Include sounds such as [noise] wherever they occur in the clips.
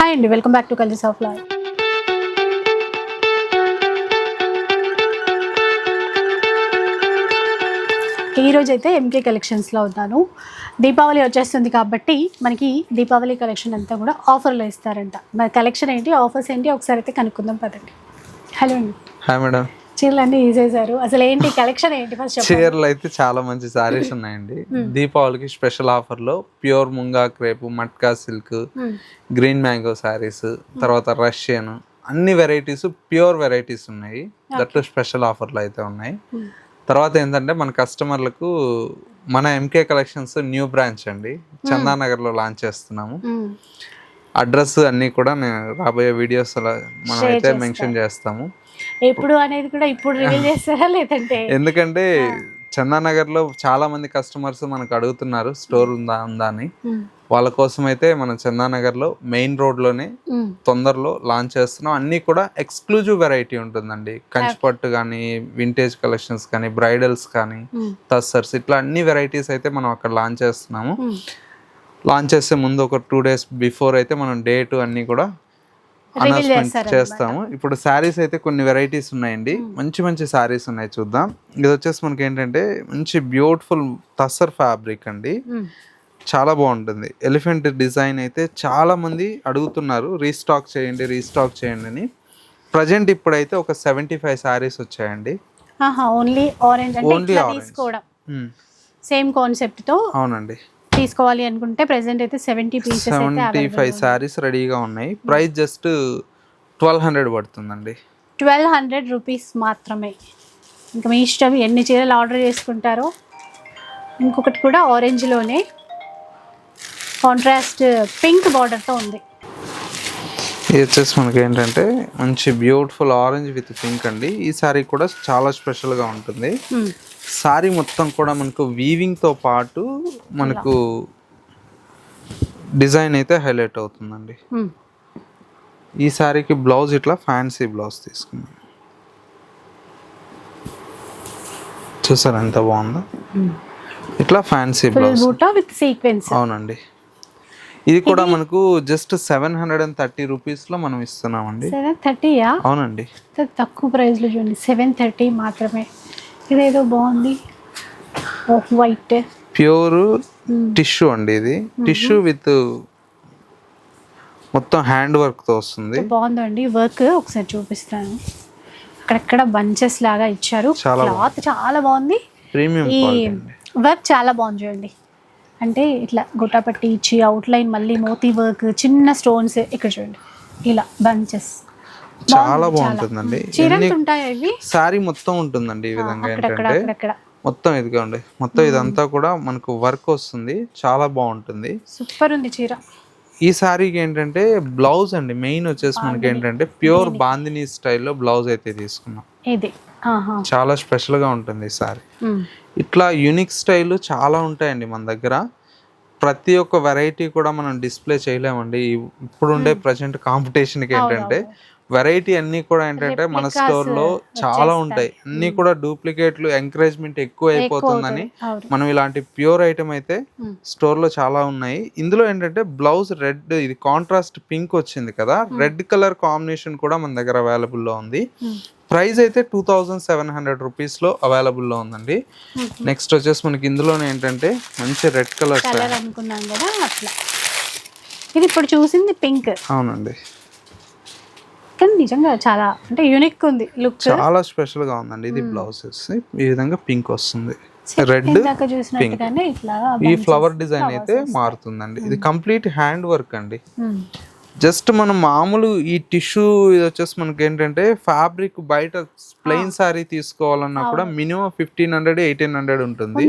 Hi అండి welcome back to cultures of life. ఈ రోజు అయితే ఎంకే కలెక్షన్స్లో ఉన్నాను. దీపావళి వచ్చేస్తుంది కాబట్టి మనకి దీపావళి కలెక్షన్ అంతా కూడా ఆఫర్లో ఇస్తారంట. మరి కలెక్షన్ ఏంటి ఆఫర్స్ ఏంటి ఒకసారి అయితే కనుక్కుందాం పదండి. హలో అండి. హాయ్ మేడం చీరలు అన్నీ తీసేశారు అసలు ఏంటి కలెక్షన్ ఏంటి ఫస్ట్ చీరలు అయితే చాలా మంచి సారీస్ [laughs] ఉన్నాయండి. దీపావళికి స్పెషల్ ఆఫర్లో pure munga crepe matka silk. Green mango saris తర్వాత రష్యన్ అన్ని వెరైటీస్ ప్యూర్ వెరైటీస్ ఉన్నాయి. దట్లు స్పెషల్ ఆఫర్లు అయితే ఉన్నాయి. తర్వాత ఏంటంటే మన కస్టమర్లకు మన ఎంకే కలెక్షన్స్ న్యూ బ్రాంచ్ అండి. చందానగర్లో లాంచ్ చేస్తున్నాము. అడ్రస్ అన్ని కూడా నేను రాబోయే వీడియోస్ మనం Share అయితే మెన్షన్ చేస్తాము. ఎప్పుడు అనేది కూడా ఇప్పుడు రివీల్ చేస్తారా లేదంటే ఎందుకంటే చందానగర్లో చాలా మంది కస్టమర్స్ మనకు అడుగుతున్నారు స్టోర్ ఉందా ఉందా అని. వాళ్ళ కోసం అయితే మనం చందానగర్లో మెయిన్ రోడ్లోనే. తొందరలో లాంచ్ చేస్తున్నాం అన్ని కూడా ఎక్స్క్లూజివ్ వెరైటీ ఉంటుందండి కంచిపట్టు కానీ వింటేజ్ కలెక్షన్స్ కానీ బ్రైడల్స్ కానీ మ్మ్. టస్సర్స్ ఇట్లా అన్ని వెరైటీస్ అయితే మనం అక్కడ లాంచ్ చేస్తున్నాము. లాంచ్ చేసే ముందు ఒక టూ డేస్ బిఫోర్ అయితే మనం డేట్ అన్ని కూడా అనౌన్స్మెంట్. చేస్తాము. ఇప్పుడు శారీస్ అయితే కొన్ని వెరైటీస్ ఉన్నాయండి. మంచి మంచి శారీస్ ఉన్నాయి చూద్దాం. ఇది వచ్చేసి మనకి ఏంటంటే మంచి బ్యూటిఫుల్ టస్సర్ ఫ్యాబ్రిక్ అండి. మ్మ్. చాలా బాగుంటుంది. ఎలిఫెంట్ డిజైన్ అయితే చాలా మంది అడుగుతున్నారు రీస్టాక్ చేయండి రీస్టాక్ చేయండి అని. ప్రజెంట్ ఇప్పుడైతే ఒక సెవెంటీ ఫైవ్ శారీస్ వచ్చాయండి ఓన్లీ ఆరెంజ్. తీసుకోవడం. మ్మ్. సేమ్ కాన్సెప్ట్తో? అవునండి. తీసుకోవాలి అనుకుంటే ప్రెసెంట్ అయితే seventy pieces seventy five saris రెడీగా ఉన్నాయి. ప్రైస్ జస్ట్ ట్వెల్వ్ హండ్రెడ్ పడుతుందండి. ట్వెల్వ్ హండ్రెడ్ రూపీస్ మాత్రమే. ఇంకా మీ ఇష్టం ఎన్ని చీరలు ఆర్డర్ చేసుకుంటారో ఇంకొకటి కూడా ఆరెంజ్లోనే కాంట్రాస్ట్ పింక్ బార్డర్తో ఉంది. ఇది వచ్చేసి మనకి ఏంటంటే మంచి బ్యూటిఫుల్ ఆరెంజ్ విత్ పింక్ అండి. ఈ సారీ కూడా చాలా స్పెషల్గా ఉంటుంది. మ్మ్. సారీ మొత్తం కూడా మనకు వీవింగ్తో పాటు మనకు డిజైన్ అయితే హైలైట్ అవుతుందండి. మ్మ్. ఈ సారీకి బ్లౌజ్ ఇట్లా ఫ్యాన్సీ బ్లౌజ్ తీసుకున్నాం చూసారా ఎంత బాగుందో? ఇట్లా ఫ్యాన్సీ బ్లౌజ్ విత్ సీక్వెన్స్ అవునండి. ఇది కూడా మనకు just seven hundred and thirty రూపీస్లో మనం ఇస్తున్నామండి. సెవెన్ థర్టీయా అవునండి. తక్కువ ప్రైస్లో చూడండి. సెవెన్ థర్టీ మాత్రమే. ఇదేదో బాగుంది. వైట్ ప్యూర్ టిష్యూ అండి ఇది. టిష్యూ విత్ మొత్తం హ్యాండ్ వర్క్తో వస్తుంది. బాగుందండి. వర్క్ ఒకసారి చూపిస్తాను. అక్కడక్కడ బంచెస్ లాగా ఇచ్చారు. క్లాత్ చాలా బాగుంది. ప్రీమియం ఈ వర్క్ చాలా బాగుంది చూడండి. అంటే ఇట్లా గుట్టపట్టి ఇచ్చి అవుట్ లైన్ మళ్ళీ మోతీ వర్క్ చిన్న స్టోన్స్ ఇక్కడ చూడండి. ఇలా బంచెస్. చాలా బాగుంటుందండి. సారీ మొత్తం ఉంటుందండి ఈ విధంగా ఏంటంటే. మొత్తం ఇదిగోండి. మొత్తం ఇదంతా కూడా మనకు వర్క్ వస్తుంది. చాలా బాగుంటుంది. సూపర్ ఉంది చీర. ఈ సారీకి ఏంటంటే బ్లౌజ్ అండి. మెయిన్ వచ్చేసి మనకి ఏంటంటే ప్యూర్ బాందిని. స్టైల్లో బ్లౌజ్ అయితే తీసుకున్నాం. ఇది. చాలా స్పెషల్గా ఉంటుంది ఈ సారీ. ఇట్లా యూనిక్ స్టైల్ చాలా ఉంటాయండి మన దగ్గర. ప్రతి ఒక్క వెరైటీ కూడా మనం డిస్ప్లే చేయలేమండి. ఇప్పుడు ఉండే ప్రజెంట్ కాంపిటీషన్కి ఏంటంటే వెరైటీ అన్ని కూడా ఏంటంటే మన స్టోర్లో చాలా ఉంటాయి. అన్ని కూడా డూప్లికేట్లు ఎంకరేజ్మెంట్ ఎక్కువ అయిపోతుందని మనం ఇలాంటి ప్యూర్ ఐటమ్ అయితే. స్టోర్లో చాలా ఉన్నాయి. ఇందులో ఏంటంటే బ్లౌజ్ రెడ్ ఇది కాంట్రాస్ట్ పింక్ వచ్చింది కదా రెడ్ కలర్ కాంబినేషన్ కూడా మన దగ్గర అవైలబుల్లో ఉంది. ప్రైస్ అయితే టూ థౌజండ్ సెవెన్ హండ్రెడ్ రూపీస్లో అవైలబుల్లో ఉందండి. నెక్స్ట్ వచ్చేసి మనకి ఇందులోనే ఏంటంటే మంచి రెడ్ కలర్ కలర్ అనుకున్నాం కదా అట్లా. ఇది ఇప్పుడు చూసింది పింక్. అవునండి. కానీ నిజంగా చాలా అంటే యూనిక్ ఉంది లుక్ చాలా స్పెషల్గా ఉందండి. ఇది బ్లౌజ్ వచ్చి ఈ విధంగా పింక్ వస్తుంది. రెడ్ ఇట్లా ఈ ఫ్లవర్ డిజైన్ అయితే మారుతుందండి. ఇది కంప్లీట్ హ్యాండ్ వర్క్ అండి. జస్ట్ మనం మామూలు ఈ టిష్యూ ఇది వచ్చేసి మనకి ఏంటంటే ఫ్యాబ్రిక్ బయట ప్లెయిన్ సారీ తీసుకోవాలన్నా కూడా minimum fifteen hundred eighteen hundred ఉంటుంది.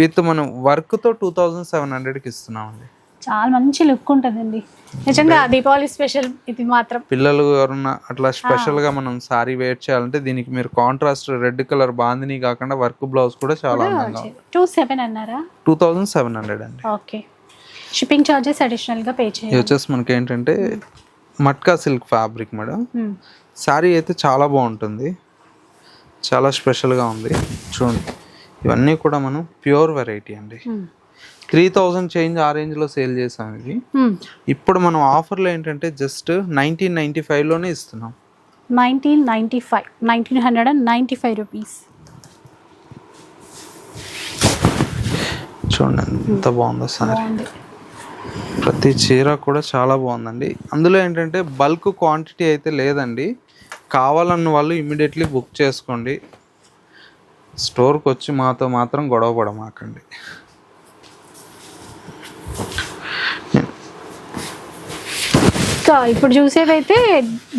విత్ మనం వర్క్తో టూ థౌజండ్ సెవెన్ హండ్రెడ్కి ఇస్తున్నామండి. చాలా మంచి లుక్ ఉంటుందండి. నిజంగా దీపావళి స్పెషల్ ఇది మాత్రం. పిల్లలు ఎవరన్నా అట్లా స్పెషల్గా మనం సారీ వేర్ చేయాలంటే దీనికి మీరు కాంట్రాస్ట్ రెడ్ కలర్ బాందిని కాకుండా వర్క్ బ్లౌజ్ కూడా చాలా అందంగా టూ సెవెన్ అన్నారా? టూ థౌజండ్ సెవెన్ హండ్రెడ్ అండి. ఓకే. షిప్పింగ్ చార్జెస్ అడిషనల్గా పే చేయాలి వచ్చేసి మనకి ఏంటంటే matka silk fabric madam. Sari అయితే చాలా బాగుంటుంది. చాలా స్పెషల్గా ఉంది. చూడండి. ఇవన్నీ కూడా మనం ప్యూర్ వెరైటీ అండి. త్రీ థౌజండ్ చేంజ్ ఆ రేంజ్లో సేల్ చేసాం ఇవి ఇప్పుడు మనం ఆఫర్లో ఏంటంటే జస్ట్ నైన్టీన్ నైన్టీ ఫైవ్లోనే ఇస్తున్నాం. Nineteen ninety five nineteen hundred and ninety five rupees. చూడండి ఎంత బాగుందో సారీ. ప్రతి చీర కూడా చాలా బాగుందండి. అందులో ఏంటంటే బల్క్ క్వాంటిటీ అయితే లేదండి. కావాలన్న వాళ్ళు ఇమీడియట్లీ బుక్ చేసుకోండి. స్టోర్కి వచ్చి మాతో మాత్రం గొడవ పడమాకండి. ఇంకా ఇప్పుడు చూసేవైతే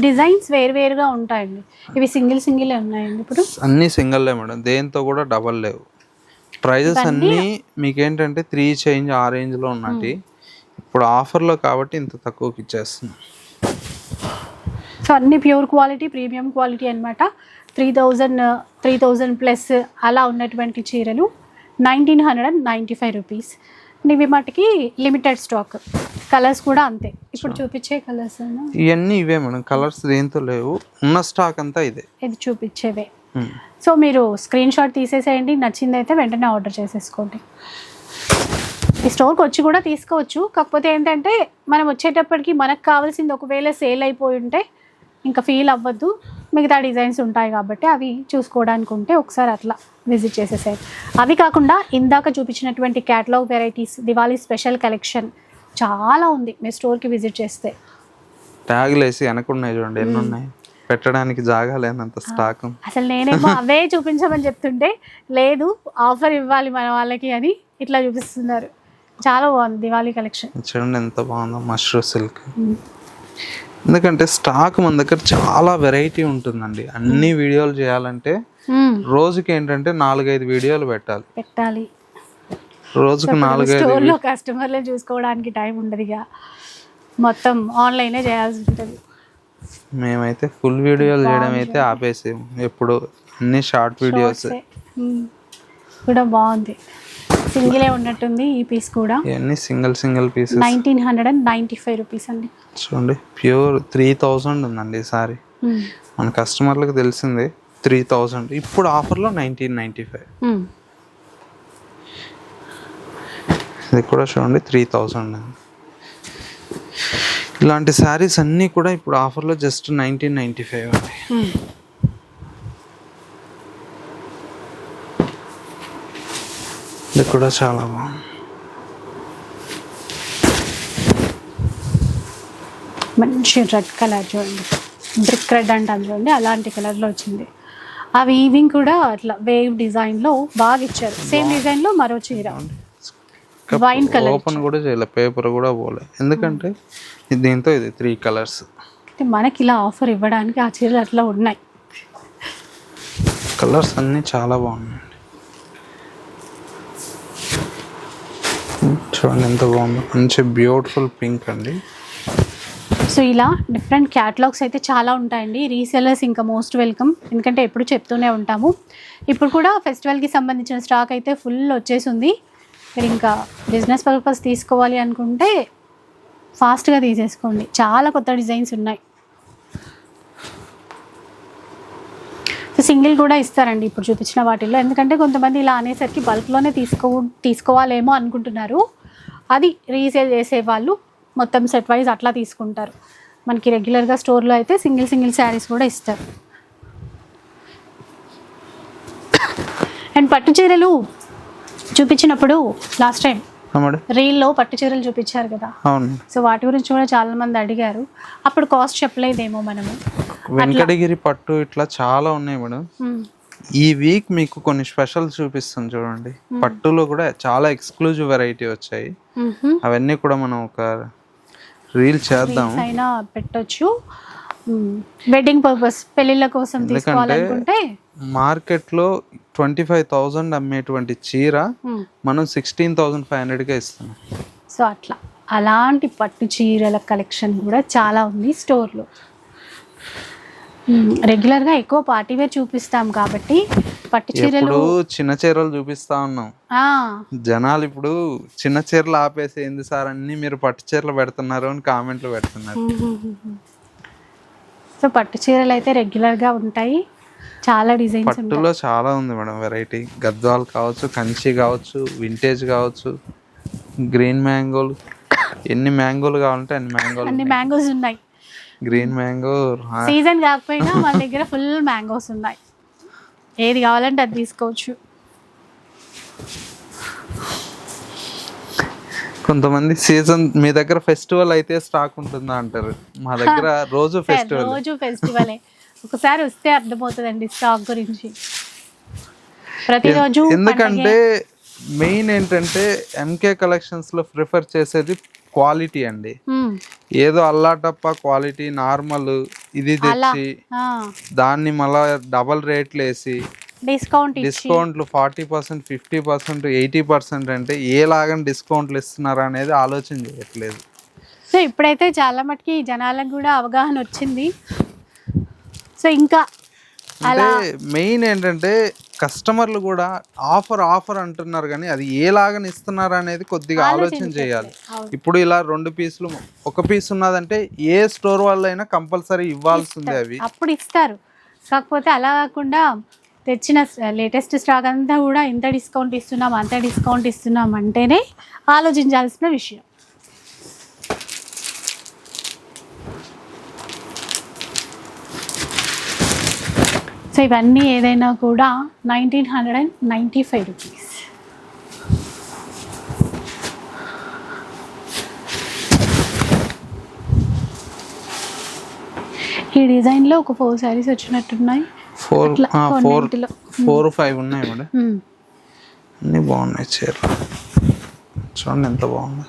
డిజైన్స్ వేరువేరుగా ఉంటాయండి. ఇవి సింగిల్ సింగిల్ ఉన్నాయండి ఇప్పుడు. అన్నీ సింగిల్లే మేడం. దేంతో కూడా డబల్ లేవు. ప్రైజెస్ అన్నీ మీకేంటంటే త్రీ చేంజ్ ఆ రేంజ్లో ఉన్నాయి ఇప్పుడు ఆఫర్లో కాబట్టి ఇంత తక్కువకి ఇచ్చేస్తున్నాం. సో అన్ని ప్యూర్ క్వాలిటీ ప్రీమియం క్వాలిటీ అన్నమాట. Three thousand three thousand plus అలా ఉన్నటువంటి చీరలు. Nineteen hundred and ninety five rupees. ఇవి మటుకి లిమిటెడ్ స్టాక్ కలర్స్ కూడా అంతే. ఇప్పుడు చూపించే కలర్స్ ఇవన్నీ ఇవే మేడం. కలర్స్ దేంతో లేవు. ఉన్న స్టాక్ అంతా ఇదే. ఇది చూపించేవే. సో మీరు స్క్రీన్ షాట్ తీసేసేయండి. నచ్చింది అయితే వెంటనే ఆర్డర్ చేసేసుకోండి. ఈ స్టోర్కి వచ్చి కూడా తీసుకోవచ్చు. కాకపోతే ఏంటంటే మనం వచ్చేటప్పటికి మనకు కావాల్సింది ఒకవేళ సేల్ అయిపోయి ఉంటే ఇంకా ఫీల్ అవ్వద్దు. మిగతా డిజైన్స్ ఉంటాయి కాబట్టి అవి చూసుకోవడానికి ఉంటే ఒకసారి అట్లా విజిట్ చేసేసాయి. అవి కాకుండా ఇందాక చూపించినటువంటి catalogue varieties Diwali special collection చాలా ఉంది. మీ స్టోర్కి విజిట్ చేస్తే. ట్యాగులు వేసి వెనకున్నాయి చూడండి ఎన్ని ఉన్నాయి పెట్టడానికి జాగా లేనంత స్టాక్. అసలు నేనేమో [laughs] అవే చూపించమని చెప్తుంటే లేదు ఆఫర్ ఇవ్వాలి మన వాళ్ళకి అని ఇట్లా చూపిస్తున్నారు. చాలా బాగుంది దివాళీ కలెక్షన్ చూడండి ఎంత బాగుందో మష్రూమ్ సిల్క్ ఎందుకంటే స్టాక్ మన దగ్గర చాలా వెరైటీ ఉంటుందండి. అన్ని వీడియోలు చేయాలంటే రోజుకి ఏంటంటే నాలుగైదు వీడియోలు పెట్టాలి. పెట్టాలి. రోజుకి నాలుగైదు కస్టమర్లు చూసుకోవడానికి టైం ఉండదు ఇక. మొత్తం ఆన్లైనే చేయాల్సి ఉంటుంది. మేమైతే ఫుల్ వీడియోలు చేయడం అయితే ఆపేసాం ఎప్పుడు అన్ని షార్ట్ వీడియోస్. కూడా బాగుంది. సింగిలే ఉన్నట్టుంది ఈ పీస్ కూడా. ఇవన్నీ single single pieces? Nineteen hundred and ninety five rupees అండి. చూడండి ప్యూర్ త్రీ థౌజండ్ ఉందండి ఈసారి. మన కస్టమర్లకు తెలిసిందే త్రీ థౌజండ్. ఇప్పుడు ఆఫర్లో నైన్టీన్ నైంటీ ఫైవ్. ఇది కూడా చూడండి త్రీ థౌజండ్ ఇలాంటి శారీస్ అన్నీ కూడా ఇప్పుడు ఆఫర్లో జస్ట్ నైన్టీన్ నైంటీ ఫైవ్ అండి. ఇది కూడా చాలా బాగుంది. మంచి రెడ్ కలర్ చూడండి. బ్రిక్ రెడ్ అంటాను చూడండి అలాంటి కలర్లో వచ్చింది. ఆ వీవింగ్ కూడా అట్లా వేవ్ డిజైన్లో బాగా ఇచ్చారు. సేమ్ డిజైన్లో మరో చీర. వైన్ కలర్ ఓపెన్ కూడా చేయలే పేపర్ కూడా పోలే. ఎందుకంటే దీంతో ఇది త్రీ కలర్స్ అంటే మనకి ఇలా ఆఫర్ ఇవ్వడానికి ఆ చీరలు అట్లా ఉన్నాయి. కలర్స్ అన్నీ చాలా బాగున్నాయండి చూడండి ఎంత బాగుందో. మంచి బ్యూటిఫుల్ పింక్ అండి. సో ఇలా డిఫరెంట్ క్యాటలాగ్స్ అయితే చాలా ఉంటాయండి. రీసెలర్స్ ఇంకా మోస్ట్ వెల్కమ్ ఎందుకంటే ఎప్పుడు చెప్తూనే ఉంటాము. ఇప్పుడు కూడా ఫెస్టివల్కి సంబంధించిన స్టాక్ అయితే ఫుల్ వచ్చేసింది. మీరు ఇంకా బిజినెస్ పర్పస్ తీసుకోవాలి అనుకుంటే ఫాస్ట్గా తీసేసుకోండి. చాలా కొత్త డిజైన్స్ ఉన్నాయి. సింగిల్ కూడా ఇస్తారండి ఇప్పుడు చూపించిన వాటిల్లో. ఎందుకంటే కొంతమంది ఇలా అనేసరికి బల్క్లోనే తీసుకో తీసుకోవాలేమో అనుకుంటున్నారు. అది రీసేల్ చేసే వాళ్ళు మొత్తం సెట్ వైజ్ అట్లా తీసుకుంటారు. మనకి రెగ్యులర్గా స్టోర్లో అయితే సింగిల్ సింగిల్ శారీస్ కూడా ఇస్తారు. అండ్ పట్టు చీరలు చూపించినప్పుడు లాస్ట్ టైం రీల్లో పట్టు చీరలు చూపించారు కదా. సో వాటి గురించి కూడా చాలా మంది అడిగారు. అప్పుడు కాస్ట్ చెప్పలేదేమో మనము. వెంకటగిరి పట్టు ఇట్లా చాలా ఉన్నాయి మేడం. మ్మ్. ఈ వీక్ మీకు కొన్ని స్పెషల్ చూపిస్తాను చూడండి. పట్టులో కూడా చాలా ఎక్స్క్లూజివ్ వెరైటీ వచ్చాయి. అవన్నీ కూడా మనం ఒక రీల్ చేద్దాం. అయినా పెట్టొచ్చు. వెడ్డింగ్ పర్పస్ పెళ్ళిళ్ళ కోసం తీసుకోవాలనుకుంటే. మార్కెట్లో ట్వంటీ ఫైవ్ థౌజండ్ అమ్మేటువంటి చీర. మనం సిక్స్టీన్ థౌజండ్ ఫైవ్ హండ్రెడ్కే ఇస్తున్నాం. సో అట్లా. అలాంటి పట్టు చీరల కలెక్షన్ కూడా చాలా ఉంది స్టోర్లో. రెగ్యులర్గా ఎక్కువ పార్టీ వేర్ చూపిస్తాం కాబట్టి పట్టు చీరలు చిన్న చీరలు చూపిస్తా ఉన్నాం. జనాలు ఇప్పుడు చిన్న చీరలు ఆపేసి ఏంది సార్ అన్ని మీరు పట్టు చీరలు పెడుతున్నారు అని కామెంట్లు పెడుతున్నారు. సో పట్టు చీరలు అయితే రెగ్యులర్గా ఉంటాయి. చాలా డిజైన్స్ పట్టులో చాలా ఉంది మేడం వెరైటీ గద్వాల్ కావచ్చు కంచి కావచ్చు వింటేజ్ కావచ్చు గ్రీన్ మ్యాంగోలు ఎన్ని మ్యాంగోలు కావాలంటే అన్ని మ్యాంగోలు అన్ని మ్యాంగోస్ ఉన్నాయి. గ్రీన్ మ్యాంగో సీజన్ కాకపోయినా మన దగ్గర ఫుల్ మ్యాంగోస్ ఉన్నాయి. ఏది కావాలంటే అది తీసుకోవచ్చు. కొంతమంది సీజన్ మీ దగ్గర ఫెస్టివల్ అయితే స్టాక్ ఉంటుందా అంటారు? మా దగ్గర రోజు ఫెస్టివల్. రోజు ఫెస్టివలే. ఒకసారి వస్తే అర్థమవుతుందండి స్టాక్ గురించి. ప్రతిరోజు ఎందుకంటే మెయిన్ ఏంటంటే ఎంకే కలెక్షన్స్లో ప్రిఫర్ చేసేది క్వాలిటీ అండి. ఏదో అల్లాటప్ప క్వాలిటీ నార్మల్ ఇది తెచ్చి దాన్ని మళ్ళా డబల్ రేట్లు వేసి డిస్కౌంట్ డిస్కౌంట్లు forty percent fifty percent eighty percent అంటే ఏలాగా డిస్కౌంట్లు ఇస్తున్నారా అనేది ఆలోచన చేయట్లేదు. సో ఇప్పుడైతే చాలా మటుకి జనాలకు కూడా అవగాహన వచ్చింది. సో ఇంకా అంటే మెయిన్ ఏంటంటే కస్టమర్లు కూడా ఆఫర్ ఆఫర్ అంటున్నారు కానీ అది ఏలాగని ఇస్తున్నారు అనేది కొద్దిగా ఆలోచన చేయాలి. ఇప్పుడు ఇలా రెండు పీసులు ఒక పీస్ ఉన్నదంటే ఏ స్టోర్ వాళ్ళైనా కంపల్సరీ ఇవ్వాల్సిందే అవి. అప్పుడు ఇస్తారు. కాకపోతే అలా కాకుండా తెచ్చిన లేటెస్ట్ స్టాక్ అంతా కూడా ఇంత డిస్కౌంట్ ఇస్తున్నాం అంత డిస్కౌంట్ ఇస్తున్నాం అంటేనే ఆలోచించాల్సిన విషయం. సో ఇవన్నీ ఏదైనా కూడా nineteen hundred and ninety five rupees ఈ డిజైన్లో ఒక ఫోర్ శారీస్ వచ్చినట్టున్నాయి ఫోర్ ఫోర్. ఫోర్ ఫైవ్ ఉన్నాయి మేడం. అన్నీ బాగున్నాయి చీరలు చూడండి ఎంత బాగుంది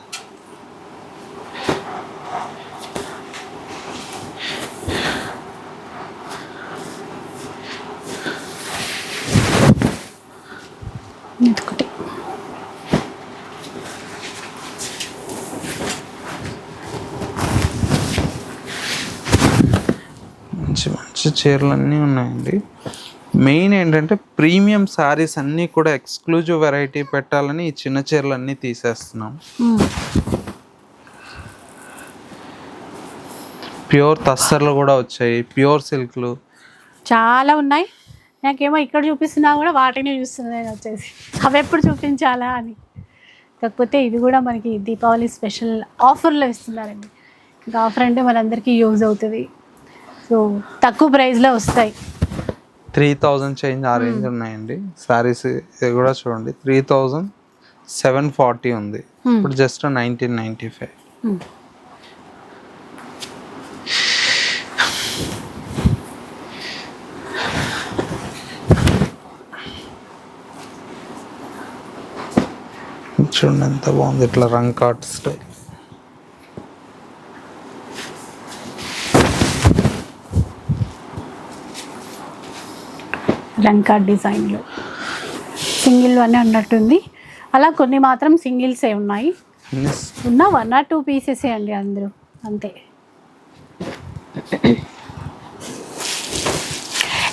మంచి చీరలు అన్నీ ఉన్నాయండి. మెయిన్ ఏంటంటే ప్రీమియం శారీస్ అన్నీ కూడా ఎక్స్క్లూజివ్ వెరైటీ పెట్టాలని ఈ చిన్న చీరలు అన్నీ తీసేస్తున్నాం. ప్యూర్ తస్తర్లు కూడా వచ్చాయి ప్యూర్ సిల్క్లు చాలా ఉన్నాయి. నాకేమో ఇక్కడ చూపిస్తున్నా కూడా వాటిని చూస్తున్నాను నేను వచ్చేసి. అవి ఎప్పుడు చూపించాలా అని. కాకపోతే ఇది కూడా మనకి దీపావళి స్పెషల్ ఆఫర్లో ఇస్తున్నారండి. ఇంకా ఆఫర్ అంటే మనందరికీ యూజ్ అవుతుంది. సో తక్కువ ప్రైస్లో వస్తాయి. త్రీ థౌజండ్ చేంజ్ ఆ రేంజ్ ఉన్నాయండి. శారీస్ కూడా చూడండి. త్రీ థౌజండ్ సెవెన్ ఫార్టీ ఉంది. Hmm. ఇప్పుడు జస్ట్ నైన్టీన్ నైంటీ ఫైవ్. చూడండి ఎంత బాగుంది. ఇట్లా రంగ్ కార్ట్ స్టైల్ లంకా డిజైన్లో. సింగిల్ అనే ఉన్నట్టుంది అలా కొన్ని మాత్రం సింగిల్సే ఉన్నాయి. ఉన్న వన్ ఆర్ టూ పీసెసే అండి అందరూ. అంతే.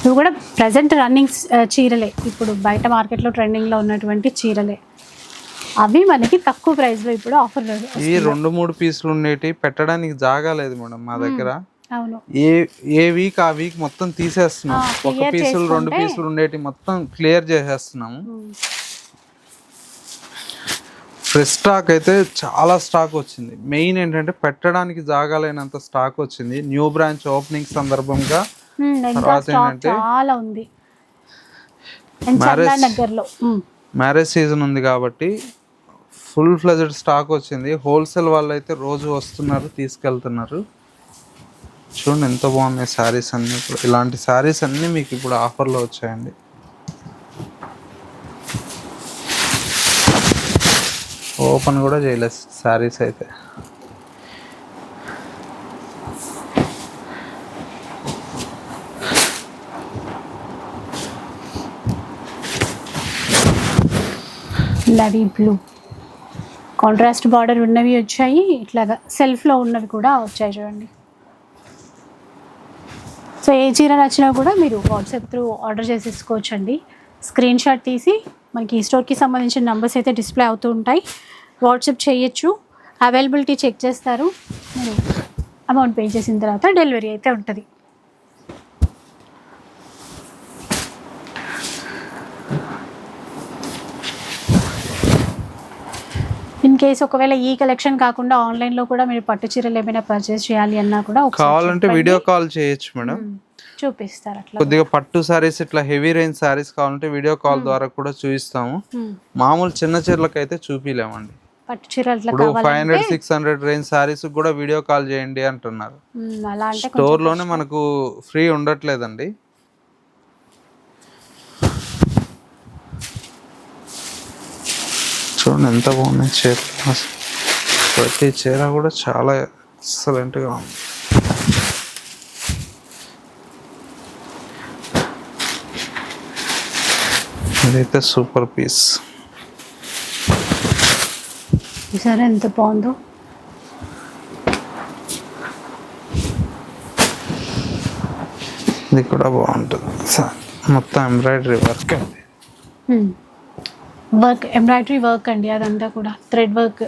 ఇవి కూడా ప్రజెంట్ రన్నింగ్ చీరలే. ఇప్పుడు బయట మార్కెట్లో ట్రెండింగ్లో ఉన్నటువంటి చీరలే. అవి మనకి తక్కువ ప్రైస్లో ఇప్పుడు ఆఫర్ ఈ రెండు మూడు పీసులు ఉండేటి పెట్టడానికి జాగా లేదు మేడం మా దగ్గర. ఏ ఏ వీక్ ఆ వీక్ మొత్తం తీసేస్తున్నాం. ఒక పీసులు రెండు పీసులు ఉండేటి మొత్తం క్లియర్ చేసేస్తున్నాము. ఫ్రెష్ స్టాక్ అయితే చాలా స్టాక్ వచ్చింది. మెయిన్ ఏంటంటే పెట్టడానికి జాగా లేనంత స్టాక్ వచ్చింది. న్యూ బ్రాంచ్ ఓపెనింగ్ సందర్భంగా తర్వాత ఏంటంటే- చాలా ఉంది. మ్యారేజ్ సీజన్ ఉంది కాబట్టి ఫుల్ ఫ్లెజెడ్ స్టాక్ వచ్చింది. హోల్సేల్ వాళ్ళు అయితే రోజు వస్తున్నారు తీసుకెళ్తున్నారు. చూడండి ఎంత బాగున్నాయి శారీస్ అన్నీ ఇప్పుడు ఇలాంటి శారీస్ అన్నీ మీకు ఇప్పుడు ఆఫర్లో వచ్చాయండి. ఓపెన్ కూడా చేయలేదు శారీస్ అయితే. నవీ బ్లూ కాంట్రాస్ట్ బార్డర్ ఉన్నవి వచ్చాయి ఇట్లాగా సెల్ఫ్లో ఉన్నవి కూడా వచ్చాయి చూడండి. సో ఏ చీర నచ్చినా కూడా మీరు వాట్సాప్ త్రూ ఆర్డర్ చేసేసుకోవచ్చు అండి స్క్రీన్ షాట్ తీసి మనకి ఈ స్టోర్కి సంబంధించిన నెంబర్స్ అయితే డిస్ప్లే అవుతూ ఉంటాయి. వాట్సాప్ చేయొచ్చు. అవైలబిలిటీ చెక్ చేస్తారు. మీరు అమౌంట్ పే చేసిన తర్వాత డెలివరీ అయితే ఉంటుంది. కేస్ ఒకవేళ ఈ కలెక్షన్ కాకుండా ఆన్లైన్లో కూడా మీరు పట్టు చీరలు ఏమైనా పర్చేస్ చేయాలి అన్నా కూడా కావాలంటే. వీడియో కాల్ చేయొచ్చు మేడం. చూపిస్తారు అట్లా. కొద్దిగా పట్టు సారీస్ ఇట్లా హెవీ రేంజ్ సారీస్ కావాలంటే వీడియో కాల్ ద్వారా కూడా చూపిస్తాము. మ్మ్. మామూలు చిన్న చీరలకు అయితే చూపిలేమండి. పట్టు చీరలు five hundred six hundred range saris కూడా వీడియో కాల్ చేయండి అంటున్నారు. స్టోర్లోనే మనకు ఫ్రీ ఉండట్లేదండి. చూడండి ఎంత బాగున్నాయి చీర ప్రతి చీర కూడా చాలా ఎక్సలెంట్గా ఉంది. ఇదైతే సూపర్ పీస్ సరే ఎంత బాగుందో? ఇది కూడా బాగుంటుంది. మొత్తం ఎంబ్రాయిడరీ వర్క్ అండి. వర్క్ ఎంబ్రాయిడరీ వర్క్ అండి అదంతా కూడా థ్రెడ్ వర్క్.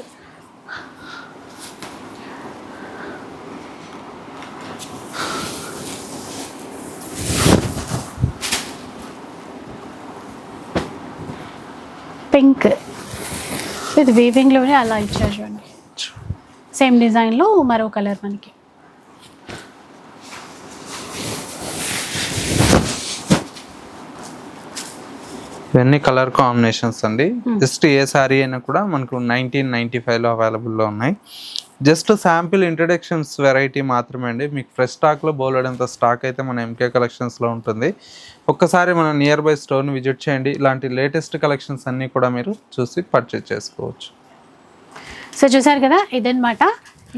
పింక్. ఇది వీవింగ్లోనే అలా ఇచ్చారు చూడండి. సేమ్ డిజైన్లో మరో కలర్ మనకి. ఇవన్నీ కలర్ కాంబినేషన్స్ అండి. జస్ట్ ఏ సారీ అయినా కూడా మనకు నైన్టీన్ నైన్టీ ఫైవ్లో అవైలబుల్లో ఉన్నాయి. జస్ట్ శాంపిల్ ఇంట్రడక్షన్స్ వెరైటీ మాత్రమే అండి. మీకు ఫ్రెష్ స్టాక్లో బోలెడంత స్టాక్ అయితే మన ఎంకే కలెక్షన్స్లో ఉంటుంది. ఒక్కసారి మన నియర్ బై స్టోర్ని విజిట్ చేయండి. ఇలాంటి లేటెస్ట్ కలెక్షన్స్ అన్నీ కూడా మీరు చూసి పర్చేజ్ చేసుకోవచ్చు. సో చూసారు కదా ఇదన్నమాట.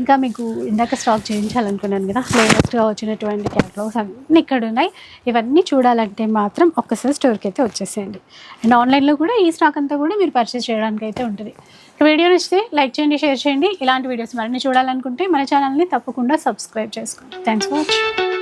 ఇంకా మీకు ఇందాక స్టాక్ చేయించాలనుకున్నాను కదా లేటెస్ట్గా వచ్చినటువంటి క్యాటలాగ్స్ అన్నీ ఇక్కడ ఉన్నాయి. ఇవన్నీ చూడాలంటే మాత్రం ఒక్కసారి స్టోర్కి అయితే వచ్చేసేయండి. అండ్ ఆన్లైన్లో కూడా ఈ స్టాక్ అంతా కూడా మీరు పర్చేస్ చేయడానికి అయితే ఉంటుంది. వీడియో నచ్చితే లైక్ చేయండి షేర్ చేయండి. ఇలాంటి వీడియోస్ మరిన్ని చూడాలనుకుంటే మన ఛానల్ని తప్పకుండా సబ్స్క్రైబ్ చేసుకోండి. Thanks for watching